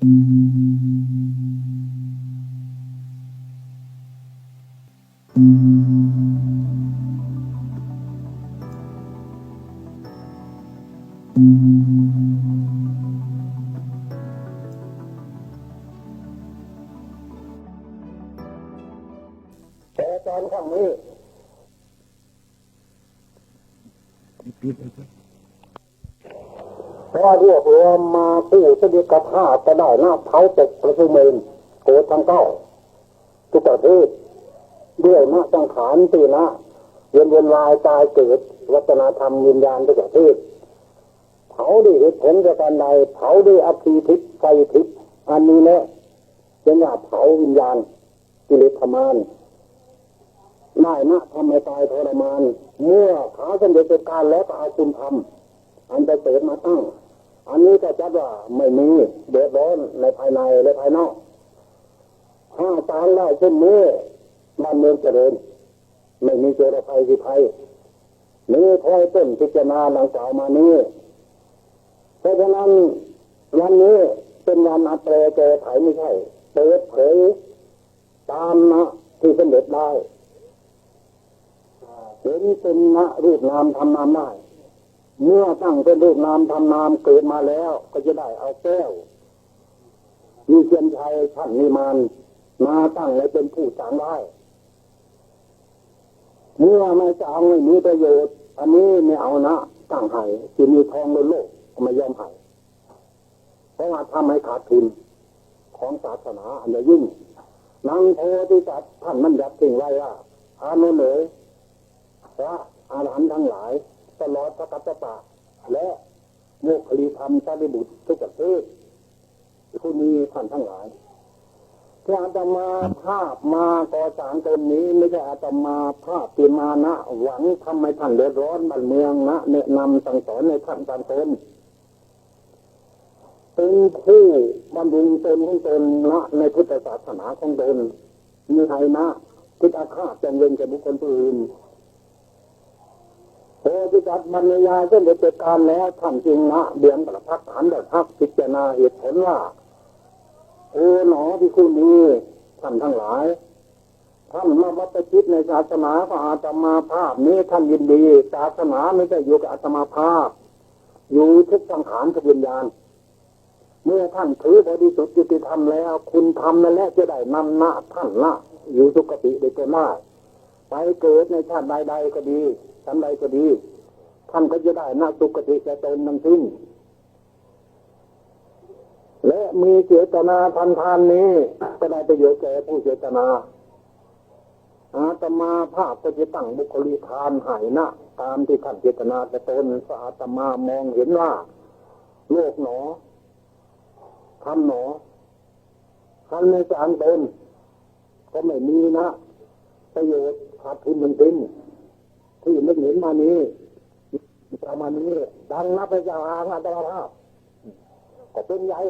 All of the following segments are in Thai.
แต่ เสด็จกระทาก็ได้หน้าเผาตกประชุมเมนโกดทั้งเก้าทุกประเทศด้วยหน้าสังขารตีนะเวียนเวียนวายตายเกิด วัฒนธรรมวิญญาณทุกประเทศเผาด้วยเหตุผลประการใดเผาด้วยอภิทิพไฟทิพอันนี้แหละเป็นว่าเผาวิญญาณกิเลสธรรมานได้นะทำให้ตายทรมาน เมื่อขาสำเร็จเป็นการแล้วก็อาคุณทำอันไปเสริมมาตั้ง อันนี้ก็จัดว่าไม่มีเดือดร้อนในภายในและภายนอกถ้าตามได้เช่นนี้บ้านเมืองเจริญ ไม่มีเจรภัยที่ภัยนี้คอยต้นพิจารณาดังกล่าวมานี้เพราะฉะนั้นวันนี้เป็นวันอัตเรเจไถไม่ใช่เปิดเผยตามนะที่สำเร็จได้เห็นเป็นนะรูปนามทำนามได้ เมื่อตั้งเป็นรูปนามทำนามเกิดมาแล้ว ก็จะได้เอาแก้ว มีเชียนชัยท่านนิมานมาตั้งไว้เป็นผู้สางได้เมื่อไม่จะเอาไม่มีประโยชน์ อันนี้ไม่เอานะตั้งให้ที่มีทองบนโลกก็ไม่ยอมให้เพราะว่าทำให้ขาดทุนของศาสนาอันยิ่งนางโพธิสัตว์ท่านมันยัดทิ้งไว้ว่าอานนท์เอ๋ยพระอาหารหันต์ทั้งหลาย ตลอดพระกัปปะและโมคคลีธรรมสารีบุตรทุกประเทศผู้นี้ท่านทั้งหลายที่อาตมาภาพมาก่อสร้างตนนี้ ไม่ใช่อาตมาภาพตีมานะหวังทำให้ท่านเดือดร้อนบ้านเมืองนะแนะนำสั่งสอนในท่านตามตนเป็นผู้บำรุงตนของตนละในพุทธศาสนาของตนมีใครนะคิดอาฆาตจงเวรแก่บุคคลผู้อื่น พอที่จัดบรรยายเส้นเด็ดการแล้วท่านจริงนะเบียงประพักฐานแบบพักพิจารณาเหตุผลว่าโอ้หนอที่คุณนี้ท่านทั้งหลาย ท่านมาวัตจิตในศาสนาพระอาตมาภาพนี้ท่านยินดีศาสนาไม่ได้อยู่กับอาตมาภาพ อยู่ทุกสังขารทุกวิญญาณ เมื่อท่านถือบริสุทธิ์ยุติธรรมแล้ว คุณทำนั่นแหละจะได้นำหน้าท่านละอยู่สุกติได้ตัวหน้าไปเกิดในชาติใดๆก็ดี ชั้นใดก็ดี ท่านก็จะได้นาสุกติแก่ตนทั้งสิ้นและมีเจตนาทันทานนี้ ก็ได้ประโยชน์แก่ผู้เจตนาอาตมาภาพก็จะตั้งบุคลิทานหายนะตามที่ท่านเจตนาแต่ตนพระอาตมามองเห็นว่า โลกหนอทำหนอทำในสารตนก็ไม่มีนะ ประโยชน์ขาดทุนมันเป็น ที่ไม่เห็นมานี้ประมาณนี้ดังนับไปจากอาอาตมาภาพก็เป็นใหญ่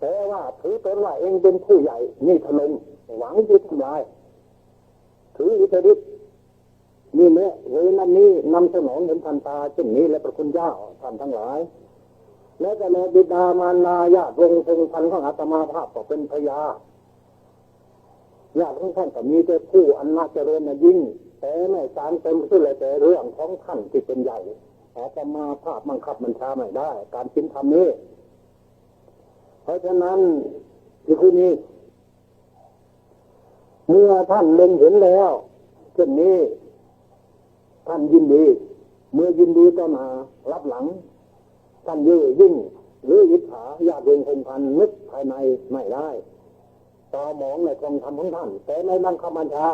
แต่ว่าถือตนว่าเองเป็นผู้ใหญ่ นี่ทะลงหวังที่ทำลายถืออิทธิฤทธิ์นี่เนี่ยเวลานี้นำสนองเห็นทันตาเช่นนี้และพระคุณเจ้าท่านทั้งหลาย และจะในบิดามารดาญาติวงศ์พงพันธ์ของอาตมาภาพก็เป็นพยาญาติของท่านก็มีแต่ผู้อันน่าเจริญยิ่ง แต่ไม่สารเต็มขึ้นเลยแต่เรื่องของท่านที่เป็นใหญ่อาตมาภาพบังคับบัญชาไม่ได้ การชิ้นทำนี้ เพราะฉะนั้นที่คุณนี้ เมื่อท่านเล็งเห็นแล้วเช่นนี้ ท่านยินดี เมื่อยินดีต่อมารับหลัง ท่านยื้อยิ่งหรือยิจฉาญาติวงคงพันนึกภายในไม่ได้ต่อหมองในกองทำของท่านแต่ในบังคับบัญชา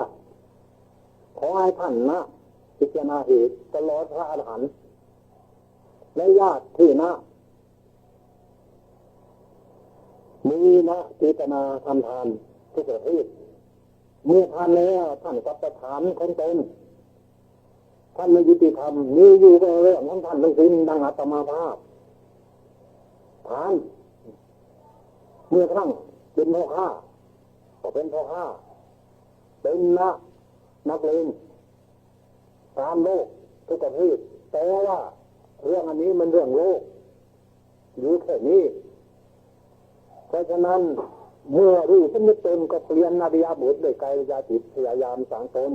ขอให้ท่านนะพิจารณาเหตุตลอดพระอรหันต์และญาติที่นะมีนะเจตนาทำทานทุกประเภทเมื่อทานแล้วท่านกับประธานของตนท่านไม่ยุติธรรมมีอยู่ในเรื่องของท่านทั้งสิ้นดังอาตมาภาพทานเมื่อครั้งเป็นพ่อข้าก็เป็นพ่อข้าเป็นนะ นักเลงตามโลกทุกประเภทแต่ว่าเรื่องอันนี้มันเรื่องโลกอยู่แค่นี้ เพราะฉะนั้นเมื่อรู้สมิตนก็เปลี่ยนนาฬิยาบุตรด้วยกายยาจิตพยายามสร้างตน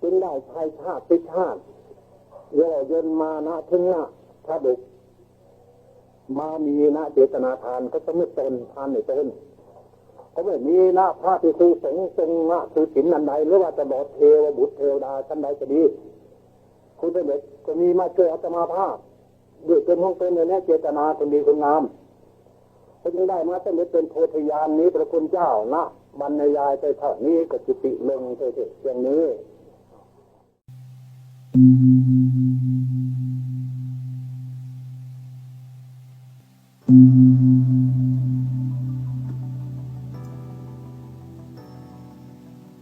จึงได้ชายชาติติชาติย่อยนมานะถึงนะถ้าดุกมามีนะเจตนาทานก็สมิตนทานในตน ก็ไม่มีนะพระที่คือสงฆ์ทรงนะคือศีลอันใดหรือว่าจะบอกเทวบุตรเทวดาชั้นใดจะดี คุณเด็จจะมีมาเจออาตมาภาพด้วยเป็นห้องเป็นในเจตนาคนดีคนงามก็จึงได้มาตั้งแต่เป็นโพธิญาณนี้พระคุณเจ้านะบรรยายไปเท่านี้ก็จุติลงเถิดอย่างนี้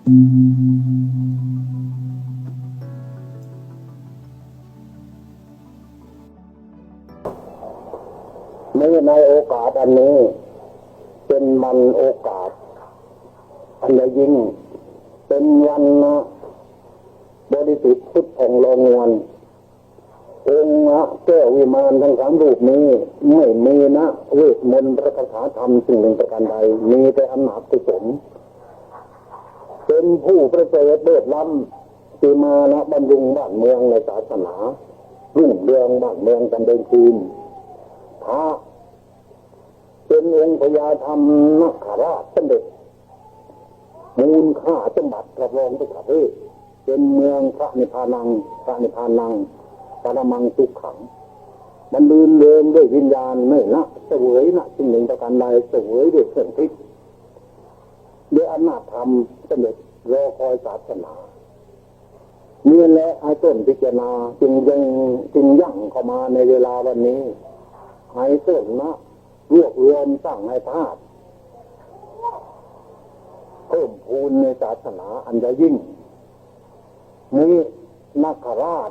นในโอกาสอันนี้ เป็นมันโอกาส อันยิ่ง เป็นวันนะบริสุทธิ์พุทธของโลงวนองค์นะแก้ววิมานทั้งสามรูปนี้ ไม่มีนะเวทมนต์พระคาถาธรรมสิ่งหนึ่งประการใด มีแต่อำนาจกุศล เป็นผู้ประเสริฐเลิศล้ำที่มานะบำรุงบ้านเมืองในศาสนารุ่งเรืองบ้านเมืองกันเดินคืนพระเป็นองค์พญาธรรมนักขาราชสมเด็จมูลค่าสมบัติรับรองทุกประเทศเป็นเมืองพระนิพพานัง พระนิพพานังปรมังสุขขัง มันลืนเริงด้วยวิญญาณไม่นะเสวยนะสิ่งหนึ่งประการใดเสวยด้วยเครื่องทิพย์ด้วยอำนาจธรรมสมเด็จ รอคอยศาสนาเนี่ยแหละไอ้ต้นพิจารณาจึงยังจึงยั่งเข้ามาในเวลาวันนี้ไอ้ต้นนะรวบรวมสร้างในธาตุเพิ่มพูนในศาสนาอันจะยิ่งนี้นักขราช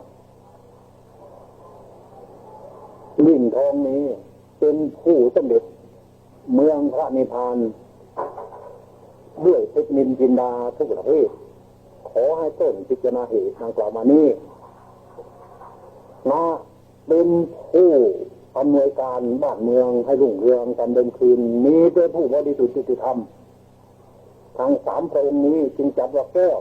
ลิ่นทองนี้เป็นผู้สำเร็จเมืองพระนิพพาน ด้วยเทคนิคจินดาทุกประเภทขอให้ต้นพิจารณาเหตุดังกล่าวมานี้นะเป็นผู้อำนวยการบ้านเมืองให้รุ่งเรืองกันเดิมคืนมีแต่ผู้บริสุทธิ์ยุติธรรมทางสามพระองค์นี้จึงจัดว่าแก้ว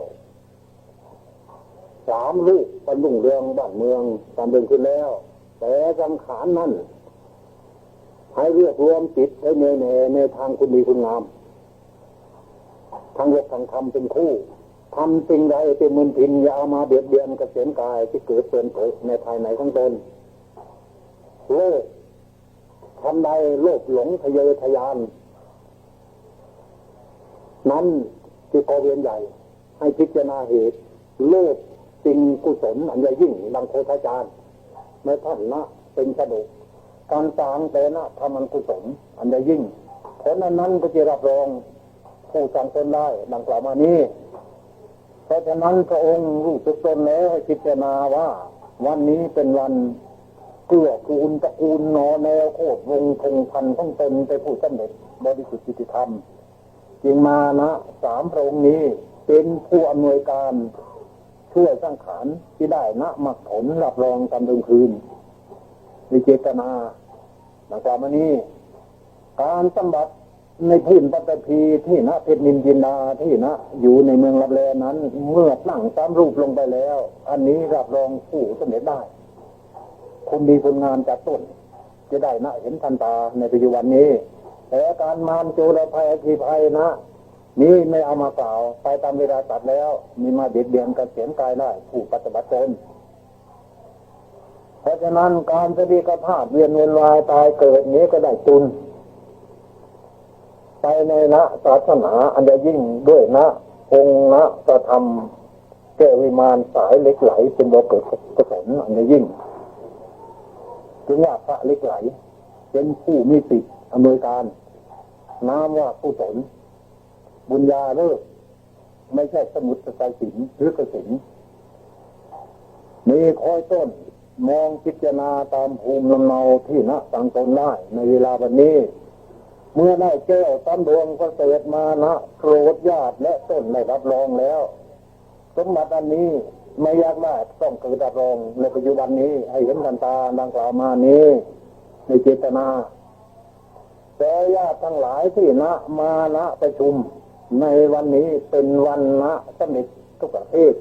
สามลูกกันรุ่งเรืองบ้านเมืองกันเดิมคืนแล้ว แต่สังขารนั้นให้เรียกรวมจิตให้เนยแน่ในทางคุณดีคุณงาม ทางโลกทางธรรมเป็นคู่ทำสิ่งใดเป็นมืนทินอย่ามาเบียดเบียนกระเสียนกายที่เกิดเปิดเผยในภายในของตนโลกทำใดโลกหลงทะเยอทะยาน นั้นคือก่อเวียนใหญ่ ให้พิจารณาเหตุ โลกสิ่งกุศลอันใหญ่ยิ่งดังโคทาจารย์ในท่านนะเป็นกระดูกการสร้างแต่นะทำมันกุศลอันใหญ่ยิ่ง เพราะนั้นนั้นก็จะรับรอง ผู้สร้างตนได้ดังกล่าวมานี้เพราะฉะนั้นพระองค์รู้สึกตนแล้วให้พิจารณาว่า วันนี้เป็นวันเกื้อกูลตระกูลนอแนวโคตรวงพงพันทั้งตนไปผู้สำเร็จบริสุทธิธรรม จึงมานะสามพระองค์นี้เป็นผู้อำนวยการช่วยสร้างขานที่ได้นะมักผลรับรองกันเดิมคืนมีเจตนาดังกล่าวมานี้การสมบัติ ในพื้นปัตตภีที่นะเพชรนินจินดาที่นะอยู่ในเมืองรับแลนั้น เมื่อตั้งสามรูปลงไปแล้ว อันนี้รับรองผู้สำเร็จได้คุณดีคุณงามจากต้น จะได้นะเห็นทันตาในปัจจุบันนี้ แต่การมารโจรภัยอคีภัยนะ นี้ไม่เอามากล่าวไปตามเวลาตัดแล้ว มีมาเบียดเบียนกันเสียงกายได้ผู้ปฏิบัติตนเพราะฉะนั้นการสติกภาพเวียนเวียนวายตายเกิดนี้ก็ได้ตุน ไปในนะศาสนาอันยิ่งด้วยนะองค์นะกระทำแก้วิมานสายเล็กไหล เป็นโลเกิดกุศลอันยิ่งจึงว่าพระเล็กไหล เป็นผู้มีสิทธิอำนวยการน้ำว่าผู้สนบุญญาเลิกไม่ใช่สมุทรสายสินหรือกระสินมีคอยต้นมองพิจารณาตามภูมิลำเนาที่นะสังตนได้ในเวลาวันนี้ เมื่อได้แก้วตั้นดวงก็เสดมานะโกรธญาติและต้นได้รับรองแล้ว สมบัติอันนี้ไม่ยากมากต้องเกิดรับรองในปัจจุบันนี้ให้เห็นกันตาดังกล่าวมานี้ในเจตนาแต่ญาติทั้งหลายที่ณมาณประชุม ในวันนี้เป็นวันณสนิททุกประเทศ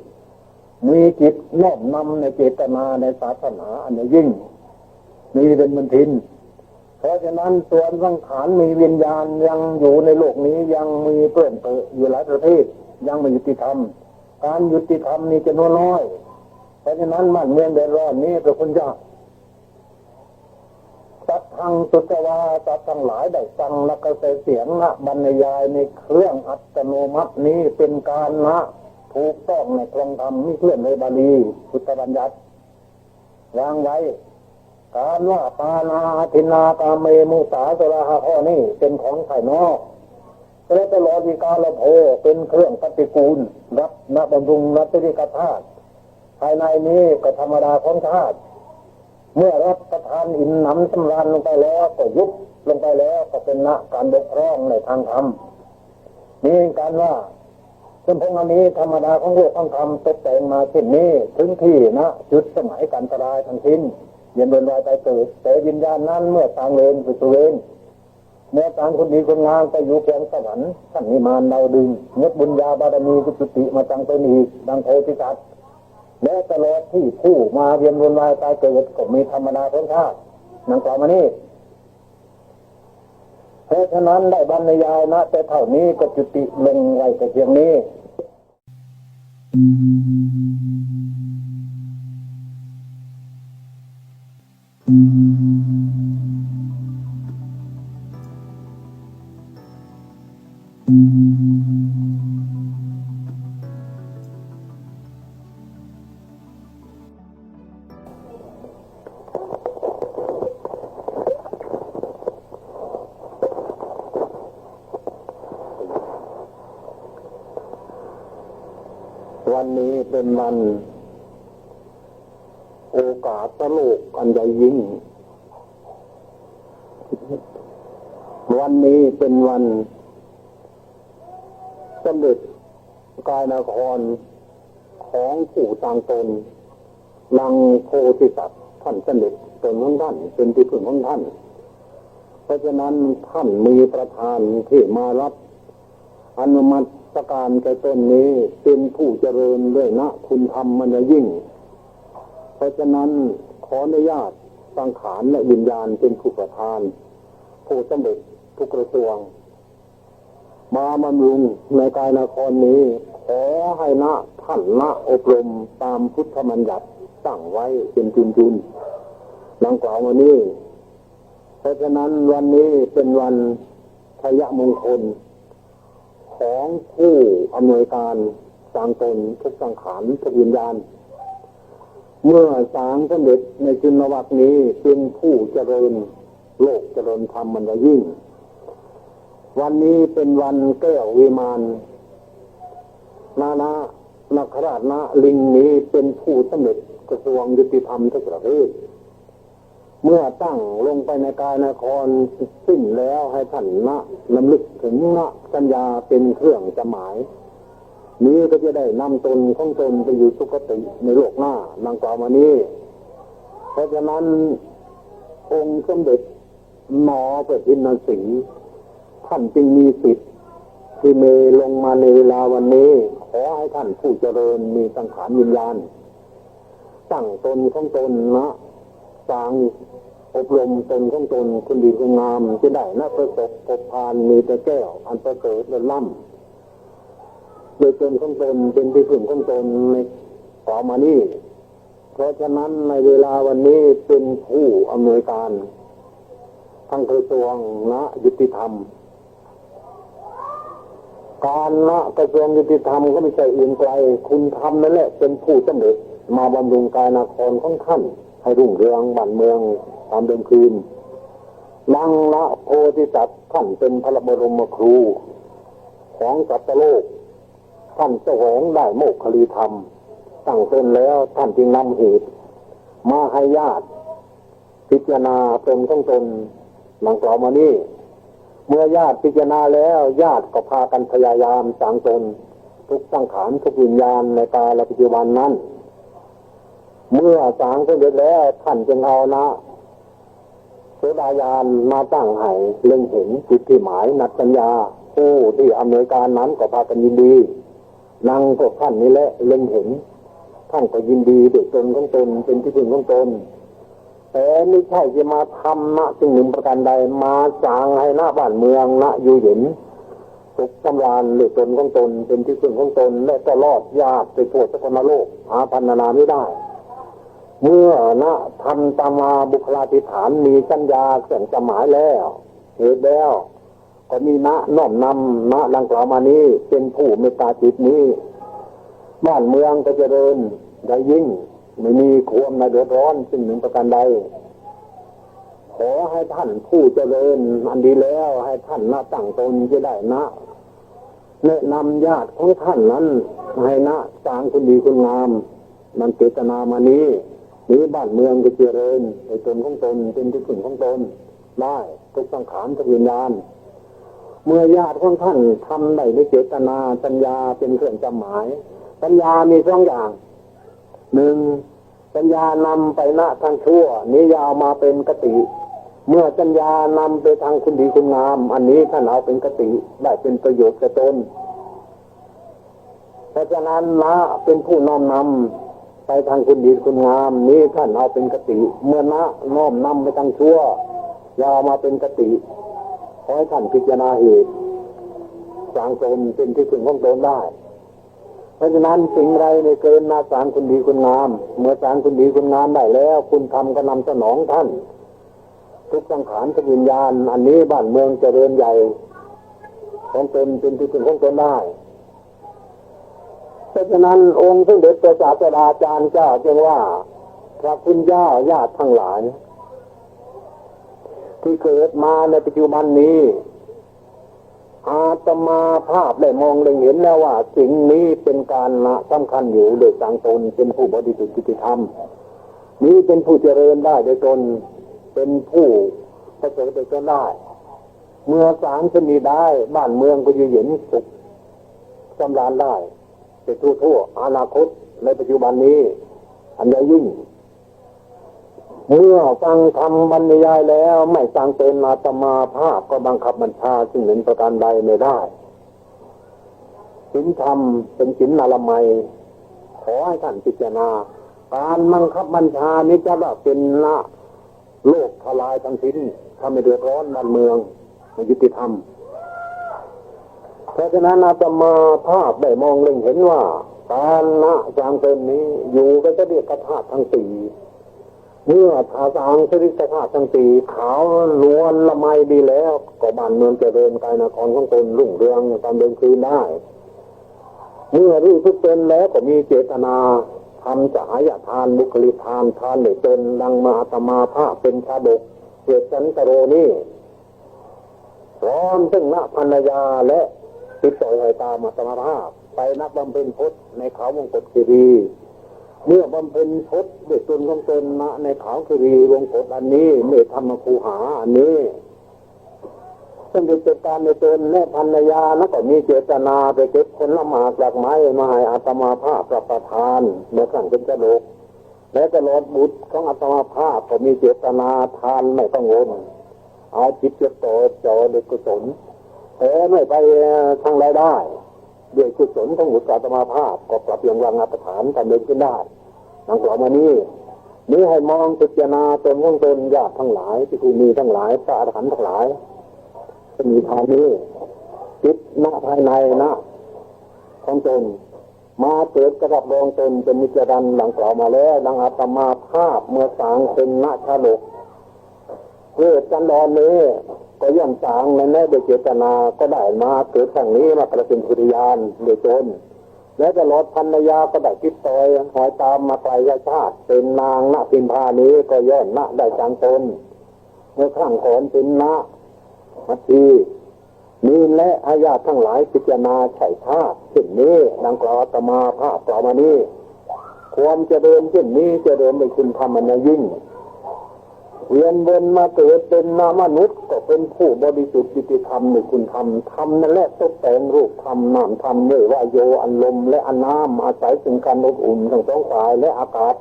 มีจิตน้อมนำในเจตนาในศาสนาอันยิ่งมีเป็นมันทิน เพราะฉะนั้นส่วนสังขารมีวิญญาณยังอยู่ในโลกนี้ยังมีเปื้อนเปื้ออยู่หลายประเทศยังไม่ยุติธรรม การยุติธรรมนี่จะน้อยน้อย เพราะฉะนั้นมันเมืองเดือดร้อนนี้พระคุณเจ้าสัตว์ทางสุตวาสัตว์ทั้งหลายได้ฟังและก็ใส่เสียงนะบรรยายในเครื่องอัตโนมัตินี้เป็นการนะถูกต้องในครองธรรมนี่เคลื่อนในบาลีพุทธบัญญัติวางไว้ การว่าปานาทินากาเมมุสาสราหะข้อนี้เป็นของภายนอกและตลอดวิกาลโภเป็นเครื่องปฏิกูล รับนบำรุงรัตติกธาตุภายในนี้ก็ธรรมดาของธาตุเมื่อรับประทานอิ่มหนำสำราญลงไปแล้วก็ยุบลงไปแล้วก็เป็นนะการบกพร่องในทางธรรมนี่การว่าซึ่งพงอันนี้ธรรมดาของโลกของธรรมตกแต่งมาเช่นนี้ ถึงที่นะจุดสมัยการตรายทั้งสิ้น เย็นเดินลอยไปเกิดแต่วิญญาณนั้นเมื่อต่างเลนไปสุเวนเมื่อต่างคนดีคนงามไปอยู่เพียงสวรรค์ท่านนิมานเราดึงเงดบุญญาบารมีกุจติมาจังเป็นอีกดังโพธิสัตว์และตลอดที่ผู้มาเวียนวนวายตายเกิดก็มีธรรมดาพ้นชาตินังกล่าวมานี่เพราะฉะนั้นได้บรรยายนะแต่เท่านี้ก็จุติลงไว้แต่เพียงนี้ วันนี้เป็นวันสมเด็จกายนครของผู้ต่างตนลังโพธิสัตว์ท่านสนิทตนของท่านเป็นที่พึ่งของท่าน เพราะฉะนั้นท่านมีประธานที่มารับอนุมัติการแก่ตนนี้เป็นผู้เจริญด้วยนะคุณธรรมมันยิ่ง เพราะฉะนั้นขออนุญาตสังขารและวิญญาณเป็นผู้ประธาน ผู้สำเร็จทุกกระทรวง มาบำรุงในกายนครนี้ ขอให้นะท่านนะอบรมตามพุทธมัญญัติตั้งไว้เป็นจุนจุนดังกล่าวมานี้เพราะฉะนั้นวันนี้เป็นวันทยมงคล ของผู้อำนวยการสางตนทุกสังขารทุกวิญญาณ เมื่อสางสำเร็จในจุลวัตนี้เป็นผู้เจริญ โลกเจริญธรรมมันจะยิ่ง วันนี้เป็นวันแก้ววิมานนานานักราชนาลิงนี้เป็นผู้สำเร็จกระทรวงยุติธรรมทุกประเทศเมื่อตั้งลงไปในกายนครสิ้นแล้วให้ท่านนะลำลึกถึงนะสัญญาเป็นเครื่องจะหมาย นี้ก็จะได้นำตนของตนไปอยู่สุคติในโลกหน้าดังกล่าวมานี้ เพราะฉะนั้นองค์สมเด็จ หมอประทินสีท่านจึงมีสิทธิ์ที่เมลงมาในเวลาวันนี้ ขอให้ท่านผู้เจริญมีสังขารวิญญาณตั้งตนของตนนะสร้างอบรมตนของตนคุณดีคุณงามจะได้นะประสบพบพานมีแต่แก้ว อันประเสริฐและล่ำโดยตนของตนเป็นที่พึ่งของตนในต่อมานี้เพราะฉะนั้นในเวลาวันนี้เป็นผู้อำนวยการ ทั้งกระทรวงนะยุติธรรม การละกระทรวงยุติธรรมก็ไม่ใช่อื่นไกล คุณธรรมนั่นแหละเป็นผู้สำเร็จมาบำรุงกายนาครของท่าน ให้รุ่งเรืองบ้านเมืองตามเดิมคืนนังละโพธิสัตว์ท่านเป็นพระบรมครู ของสัตวโลก ท่านแสวงได้โมกขลีธรรมตั้งตนแล้วท่านจึงนำเหตุ มาให้ญาติ พิจารณาตนของตน นังกล่าวมานี่ เมื่อญาติพิจารณาแล้ว ญาติก็พากันพยายามสางตนทุกสังขารทุกวิญญาณในกาลปัจจุบันนั้น เมื่อสางสำเร็จแล้วท่านจึงเอานะโสดายานมาตั้งให้เล็งเห็นจิตที่หมายนัดสัญญา ผู้ที่อำนวยการนั้นก็พากันยินดีนั่งพวกท่านนี้แหละเล็งเห็นท่านก็ยินดีด้วยตนของตนเป็นที่พึ่งของตน แต่ไม่ใช่จะมาทำนะสิ่งหนึ่งประการใดมาสางให้หน้าบ้านเมืองนะอยู่เห็นสุขสำราญด้วยตนของตนเป็นที่พึ่งของตน และก็รอดญาติไปทั่วสกลโลกหาพันนาไม่ได้ เมื่อนะทำตามาบุคลาธิฐานมีสัญญาเสื่องจำหมายแล้วเหตุแล้ว ก็มีนะน้อมนำนะดังกล่าวมานี้เป็นผู้เมตตาจิตนี้ บ้านเมืองก็เจริญได้ยิ่ง ไม่มีความในเดือดร้อนสิ่งหนึ่งประการใดขอให้ท่านผู้เจริญอันดีแล้ว ให้ท่านนะตั้งตนจะได้นะแนะนำญาติของท่านนั้น ให้นะสร้างคุณดีคุณงาม มันเจตนามานี้นี้บ้านเมืองก็เจริญในตนของตนเป็นที่พึ่งของตนได้ทุกสังขารทุกวิญญาณเมื่อญาติของท่านทำได้ด้วยเจตนาสัญญาเป็นเครื่องจำหมายสัญญามีสองอย่าง หนึ่งสัญญานำไปละทางชั่ว นี้ยาวมาเป็นกติ เมื่อสัญญานำไปทางคุณดีคุณงาม อันนี้ท่านเอาเป็นกติได้เป็นประโยชน์แก่ตนเพราะฉะนั้นละเป็นผู้น้อมนำไปทางคุณดีคุณงาม นี้ท่านเอาเป็นกติ เมื่อละน้อมนำไปทางชั่วยาวมาเป็นกติขอให้ท่านพิจารณาเหตุสร้างตนเป็นที่พึงของตนได้ ราะฉะนั้นสิ่งไรในเกินนาสารคุณดีคุณงาม เมื่อสารคุณดีคุณงามได้แล้ว คุณทำก็นำสนองท่าน ทุกสังขารทุกวิญญาณ อันนี้บ้านเมืองเจริญใหญ่ของตนเป็นที่พึ่งของตนได้เพราะฉะนั้นองค์สมเด็จพระศาสดาจารย์เจ้าจึงว่า พระคุณเจ้าญาติทั้งหลาย ที่เกิดมาในปัจจุบันนี้ อาตมาภาพได้มองเล็งเห็นแล้วว่า สิ่งนี้เป็นการละสำคัญอยู่โดยสังตนเป็นผู้บริสุทธิ์กิตธรรม นี้เป็นผู้เจริญได้โดยตนเป็นผู้ประเสริฐโดยตนได้ เมื่อสางจะมีได้ บ้านเมืองก็อยู่เย็นสุขสำราญได้เป็นทั่วทั่วอนาคตในปัจจุบันนี้ อันใหญ่ยิ่ง เมื่อฟังคำบรรยายแล้ว ไม่ฟังเป็นอาตมาภาพก็บังคับบัญชาสิ่งหนึ่งประการใดไม่ได้สินธรรมเป็นสินนาลไมยขอให้ท่านพิจารณา การบังคับบัญชานี้จะว่าเป็นละโลกทลายทั้งสิ้นทำให้เดือดร้อนบ้านเมืองไม่ยุติธรรมเพราะฉะนั้นอาตมาภาพได้มองเล็งเห็นว่าการละจางเป็นนี้อยู่ก็จะเรียกกระธาทั้งสี่ เมื่อทาสางสริสธาตุทั้งสี่ขาวนวลละไมดีแล้ว ก็บ้านเมืองเจริญกายนครของตนรุ่งเรืองตามเดินคืนได้ เมื่อรู้ทุกเป็นแล้วก็มีเจตนาทำสหายทานบุคลิทานทานในตนดังมาตมาภาพเป็นชาดกเจตันตโรนี่พร้อมซึ่งณภรรยาและติดต่อให้ตามาตมาภาพ ไปนักบำเพ็ญพจน์ในเขาวงกฏกิรี เมื่อบำเพ็ญพจน์ด้วยตนของตนณในขาวครีวงกฏอันนี้เมื่อธรรมคูหาอันนี้ซึ่งเป็นเจตการในตนและภรรยาแล้วก็มีเจตนาไปเก็บผลหมากจากไม้มาให้อาตมาภาพรับประทานเมื่อขั้นเป็นกระโดกและตลอดบุตรของอาตมาภาพก็มีเจตนาทานไม่ต้องวนเอาจิตจดต่อจอเด็กกุศลแต่ไม่ไปทางรได้ ด้วยกุศลของบุตรอาตมาภาพก็ปรับยังวังอัตฐานการเดินขึ้นได้ดังกล่าวมานี้นี้ให้มองพิจารณาตนของตนญาติทั้งหลายที่คุณมีทั้งหลายพระอรหันต์ทั้งหลายจะมีทางนี้จิตหน้าภายในนะของตนมาเกิดกระดับรองตนเป็นมิจรันหลังกล่าวมาแล้วดังอาตมาภาพเมื่อสางเป็นนาชาลก เกิดกันดอนนี้ก็ย่อมสางในแม่โดยเจตนาก็ได้มาเกิดฝั่งนี้มาประเป็นพุทธยานโดยตนและตลดพันยาก็ได้คิดต่อยหอยตามมาไกลชาติเป็นนางณพิมพานี้ก็ย่อมณได้จังตนเมื่อข้างก่อนเป็นณมัตทีนี่และอาญาทั้งหลายพิจารณาไถ่ธาตุเช่นนี้ดังกล่าวตมาภาพกล่าวมานี้ความเจริญเช่นนี้จะเจริญในคุณธรรมอันยิ่ง เวียนเวนมาเกิดเป็นนามนุษย์ก็เป็นผู้บริสุทธิ์ยุติธรรมในคุณธรรมธรรมนั่นแหละตกแต่งรูปธรรมนามธรรมด้วยว่าโยอันลมและอันน้ำอาศัยสิ่งการอบอุ่นทั้งสองฝ่ายและอากาศ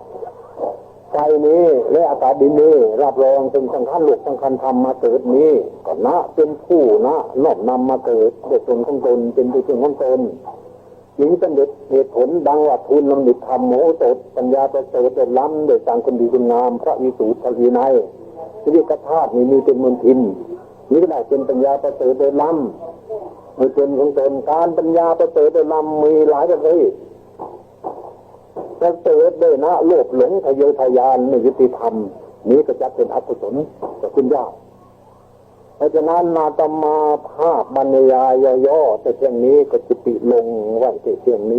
ไฟนี้และอากาศดินนี้รับรองเป็นสังขารลูกสังขารธรรมมาเกิดนี้ก็นะเป็นผู้นะนอบนำมาเกิดเด้วยตนของตนเป็นด้วตนของตนยิ่งเป็นเหตุผลดังว่าทุนลำดิธรรมโมตดปัญญาประเสริฐเดล้ำโดยต่างคนดีคุณงามพระวิสูตรพระ วินัยชีวิตกธาตุนี้มีเป็นมนทินนี้ก็ได้เป็นปัญญาประเสริฐโดยล้ำโดยตนของตนการปัญญาประเสริฐโดยล้ำมีหลายประเภทประเสริฐด้วยนะโลภหลงทะเยอทะยานไม่ยุติธรรม นี้ก็จะเป็นอกุศลจะขึ้นยากเพราะฉะนั้นนาตมาภาพบรรยายย่อๆแต่เพียงนี้ก็จิติลงไว้แต่เพียงนี้